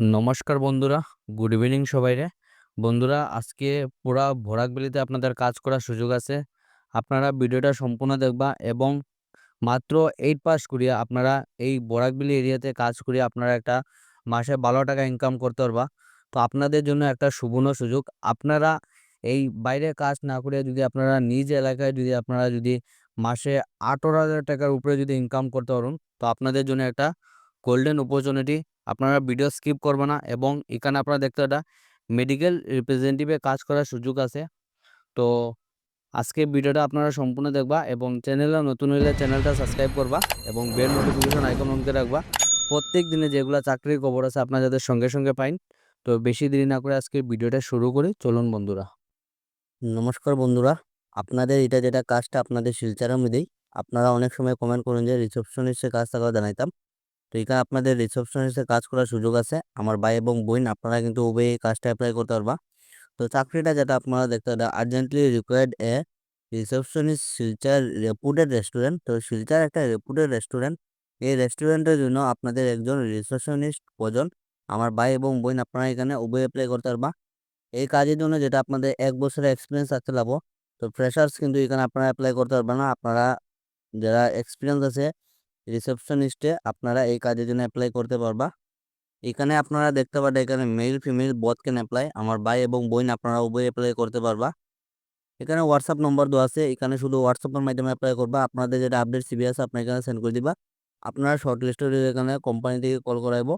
নমস্কার বন্ধুরা, good evening সবাইরে। বন্ধুরা আজকে পুরা ভরাকবেলিতে আপনাদের কাজ করার সুযোগ আছে। আপনারা ভিডিওটা সম্পূর্ণ দেখবা এবং মাত্র এইট পাস করিয়া আপনারা এই বরাকবেলি এরিয়াতে কাজ করিয়া আপনারা একটা মাসে বারো টাকা ইনকাম করতে পারবা। তো আপনাদের জন্য একটা সুবর্ণ সুযোগ। আপনারা এই বাইরে কাজ না করিয়া যদি আপনারা নিজ এলাকায় যদি আপনারা যদি মাসে ১৮,০০০ টাকার উপরে যদি ইনকাম করতে পারুন তো আপনাদের জন্য একটা গোল্ডেন অপরচুনিটি। আপনারা ভিডিও স্কিপ করবা না এবং এখানে আপনারা দেখতে একটা মেডিকেল রিপ্রেজেন্টেটিভে কাজ করার সুযোগ আছে। তো আজকে ভিডিওটা আপনারা সম্পূর্ণ দেখবা এবং চ্যানেলে নতুন হইলে চ্যানেলটা সাবস্ক্রাইব করবা এবং বেল নোটিফিকেশন আইকন অন করে রাখবা। প্রত্যেক দিনে যেগুলা চাকরির খবর আছে আপনারা যাদের সঙ্গে, সঙ্গে পাইন। তো বেশি দেরি না করে আজকে ভিডিওটা শুরু করি। চলুন বন্ধুরা। নমস্কার বন্ধুরা, আপনাদের এটা যেটা কাজটা আপনাদের শিলচরের মধ্যেই। আপনারা অনেক সময় কমেন্ট করেন যে রিসেপশনিস্টের কাজ থাকলে জানাইতাম। তো এখানে আপনাদের রিসেপশনিস্টের কাজ করার সুযোগ আছে। আমার ভাই এবং বোন, আপনারা কিন্তু উভয়ই এই কাজটা অ্যাপ্লাই করতে পারবা। তো চাকরিটা যেটা আপনারা দেখতে পারেন urgently required a receptionist Silchar reputed restaurant. তো শিলচর একটা রেপুটেড রেস্টুরেন্ট। এই রেস্টুরেন্টের জন্য আপনাদের একজন রিসেপশনিস্ট প্রয়োজন। আমার ভাই এবং বোন, আপনারা এখানে উভয় অ্যাপ্লাই করতে পারবা। এই কাজের জন্য যেটা আপনাদের এক বছরের এক্সপিরিয়েন্স থাকতে লাগবো। তো ফ্রেশার্স কিন্তু এখানে আপনারা অ্যাপ্লাই করতে পারবেন না। আপনারা যারা এক্সপিরিয়েন্স আছে রিসেপশনিস্টে আপনারা এই কাজের জন্য এপ্লাই করতে পারবা। এখানে আপনারা দেখতে পারেন এখানে male female both can apply. আমার ভাই এবং বোন আপনারা উভয় এপ্লাই করতে পারবা। এখানে হোয়াটসঅ্যাপ নম্বর দেওয়া আছে। এখানে শুধু হোয়াটসঅ্যাপের মাধ্যমে এপ্লাই করবা। আপনাদের যেটা আপডেট সিভি আছে আপনারা এখানে সেন্ড করে দিবা। আপনারা শর্ট লিস্ট এখানে কোম্পানি থেকে কল করাইবো।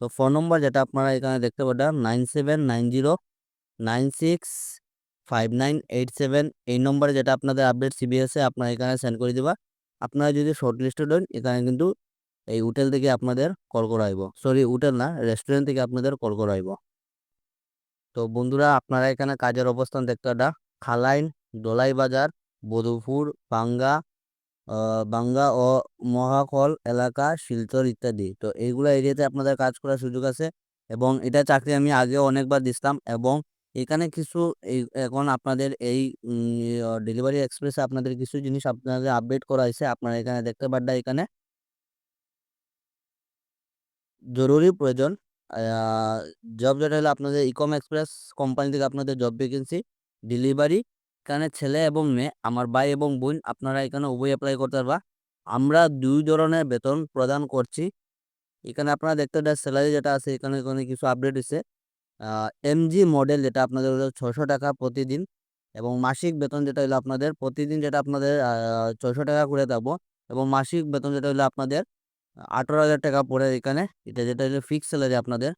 তো ফোন নম্বর যেটা আপনারা এখানে দেখতে পারেন 9790965987 এই নম্বরে যেটা আপনাদের আপডেট সিভি আছে, আপনারা এখানে সেন্ড করে দিবা। আপনারা যদি শর্ট শর্টলিস্টেড হন এখানে কিন্তু এই হোটেল থেকে আপনাদের কল করা হইব। সরি হোটেল না রেস্টুরেন্ট থেকে আপনাদের কল করা হইব। তো বন্ধুরা আপনারা এখানে কাজের অবস্থান দেখতে পারেন খালাইন, দলাই বাজার, বধুপুর, বাঙ্গা, বাঙ্গা ও মহাকল এলাকা, শিলচর ইত্যাদি। তো এইগুলো এরিয়াতে আপনাদের কাজ করার সুযোগ আছে এবং এটা চাকরি আমি আগেও অনেকবার দিছিলাম এবং এখানে কিছু এই এখন আপনাদের এই ডেলিভারি এক্সপ্রেসে আপনাদের কিছু জিনিস আপনাদের আপডেট করা হয়েছে আপনারা এখানে দেখতে পারডা এখানে জরুরি প্রয়োজন জব যেটা হলো আপনাদের ইকম এক্সপ্রেস কোম্পানি থেকে আপনাদের জব ভ্যাকেন্সি ডেলিভারি এখানে ছেলে এবং মেয়ে আমার ভাই এবং বোন আপনারা এখানে উভয় অ্যাপ্লাই করতে পারবা। আমরা দুই ধরনের বেতন প্রদান করছি। এখানে আপনারা দেখতে স্যালারি যেটা আছে এখানে, এখানে কিছু আপডেট হইছে। এমজি মডেল যেটা আপনাদের হলো ৬০০ টাকা প্রতিদিন এবং মাসিক বেতন যেটা হলো আপনাদের প্রতিদিন যেটা আপনাদের ৬০০ টাকা করে থাকব এবং মাসিক বেতন যেটা হলো আপনাদের ১৮,০০০ টাকা পড়ে এখানে। এটা যেটা হলো ফিক্সড স্যালারি আপনাদের।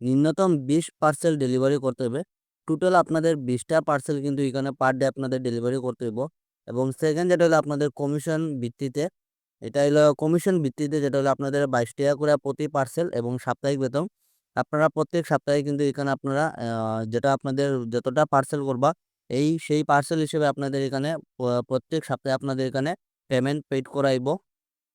ন্যূনতম ২০ পার্সেল ডেলিভারি করতে হবে। টোটাল আপনাদের ২০ টা পার্সেল কিন্তু এখানে পার ডে আপনাদের ডেলিভারি করতে হইব এবং সেকেন্ড যেটা হলো আপনাদের কমিশন ভিত্তিতে এটা হলো কমিশন ভিত্তিতে যেটা হলো আপনাদের ২২ টাকা করে প্রতি পার্সেল এবং সাপ্তাহিক বেতন। আপনারা প্রত্যেক সপ্তাহে কিন্তু এখানে আপনারা যেটা আপনাদের যতটা পার্সেল করবা, এই সেই পার্সেল হিসেবে আপনাদের এখানে প্রত্যেক সপ্তাহে আপনাদের এখানে পেমেন্ট পেইড করা হইব।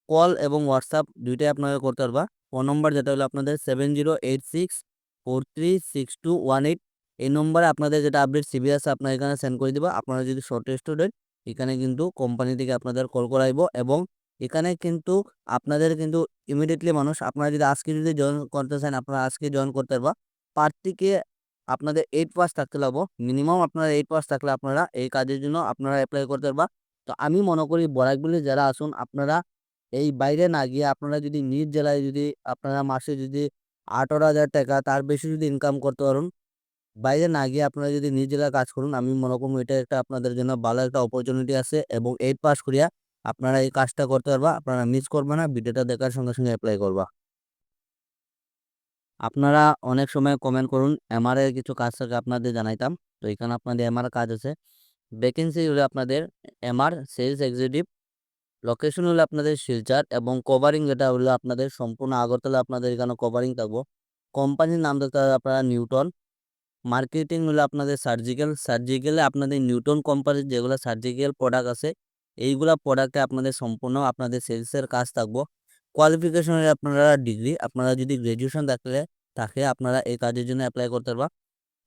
কল এবং হোয়াটসঅ্যাপ ২ টাই আপনারা করতে পারবা। ফোন নম্বর যেটা হলো আপনাদের 7086436218 এই নম্বরে আপনাদের যেটা আপডেট সিভি আছে আপনারা এখানে সেন্ড করে দিবা। আপনারা যদি শর্টলিস্টেড স্টুডেন্ট এখানে কিন্তু কোম্পানি থেকে আপনাদের কল করা হইব এবং এখানে কিন্তু আপনাদের কিন্তু ইমিডিয়েটলি মানুষ আপনারা যদি আজকে যদি জয়েন করতে চান আপনারা আজকে জয়েন করতে পারবা। প্রার্থীকে আপনাদের 8 পাস থাকতে লাগবো। মিনিমাম আপনারা 8 পাস থাকলে আপনারা এই কাজের জন্য আপনারা এপ্লাই করতে পারবা। তো আমি মনে করি বরাকবেলি যারা আসুন আপনারা এই বাইরে না গিয়ে আপনারা যদি নিজ জেলায় যদি আপনারা মাসে যদি ১৮,০০০ টাকা তার বেশি যদি ইনকাম করতে পারেন, বাইরে না গিয়ে আপনারা যদি নিজ জেলায় কাজ করুন আমি মনে করব এটা একটা আপনাদের জন্য ভালো একটা অপরচুনিটি আছে এবং এইট পাস করিয়া আপনারা এই কাজটা করতে পারবা। আপনারা মিস করবা না। ভিডিওটা দেখার সঙ্গে, সঙ্গে অ্যাপ্লাই করবা। আপনারা অনেক সময় কমেন্ট করুন এমআর এর কিছু কাজ থাকে আপনাদের জানাইতাম। তো এখানে আপনাদের এমআর কাজ আছে। ভ্যাকেন্সি হলো আপনাদের এমআর সেলস এক্সিকিউটিভ। লোকেশন হলো আপনাদের শিলচর এবং কভারিং যেটা হলো আপনাদের সম্পূর্ণ আগরতলা আপনাদের এখানে কভারিং থাকব। কোম্পানির নাম দেখতে পারেন আপনারা নিউটন। মার্কেটিং হলো আপনাদের সার্জিক্যাল। সার্জিক্যালে আপনাদের নিউটন কোম্পানির যেগুলা সার্জিক্যাল প্রোডাক্ট আছে এইগুলা প্রোডাক্টে আপনাদের সম্পূর্ণ আপনাদের সেলসের কাজ থাকব। কোয়ালিফিকেশন আপনারা ডিগ্রি। আপনারা যদি গ্র্যাজুয়েশন থাকলে থাকে আপনারা এই কাজের জন্য অ্যাপ্লাই করতে পারবা।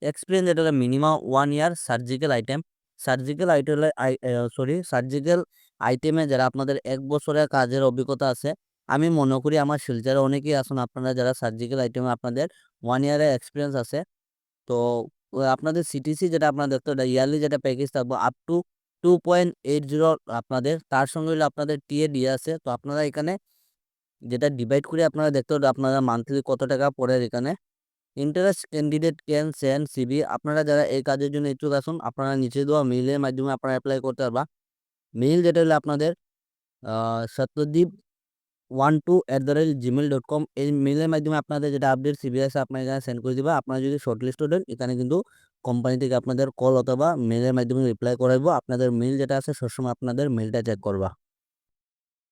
এক্সপিরিয়েন্স হলো minimum one year surgical item. Surgical আইটেলে I sorry surgical আইটেমে যারা আপনাদের এক বছরের কাজের অভিজ্ঞতা আছে, আমি মনে করি আমার শিলচরে অনেকেই আসুন আপনারা যারা সার্জিক্যাল আইটেমে আপনাদের ওয়ান ইয়ারের এক্সপিরিয়েন্স আছে তো, আপনাদের সিটিসি যেটা আপনারা দেখতে ইয়ারলি যেটা প্যাকেজ থাকব up to two point eight zero আপনাদের, তার সঙ্গে হলো আপনাদের টিএ দিয়ে আছে। তো আপনারা এখানে যেটা ডিভাইড করে আপনারা দেখতে হবে আপনারা মান্থলি কত টাকা পড়ে এখানে। Interest candidate can send CV আপনারা যারা এই কাজের জন্য ইচ্ছুক আসুন আপনারা নিচে দেওয়া মেইলের মাধ্যমে আপনারা অ্যাপ্লাই করতে পারবা। মেইল যেটা হলো আপনাদের Satyadweep one two at the rate Gmail dot com এই মেইলের মাধ্যমে আপনাদের যেটা আপডেট সিবি আছে, আপনার এখানে সেন্ড করে দিবা। আপনারা যদি শর্ট লিস্ট দেন এখানে কিন্তু কোম্পানি থেকে আপনাদের কল অথবা মেলের মাধ্যমে রিপ্লাই করাইবো। আপনাদের মেল যেটা আছে সবসময় আপনাদের মেলটা চেক করবা।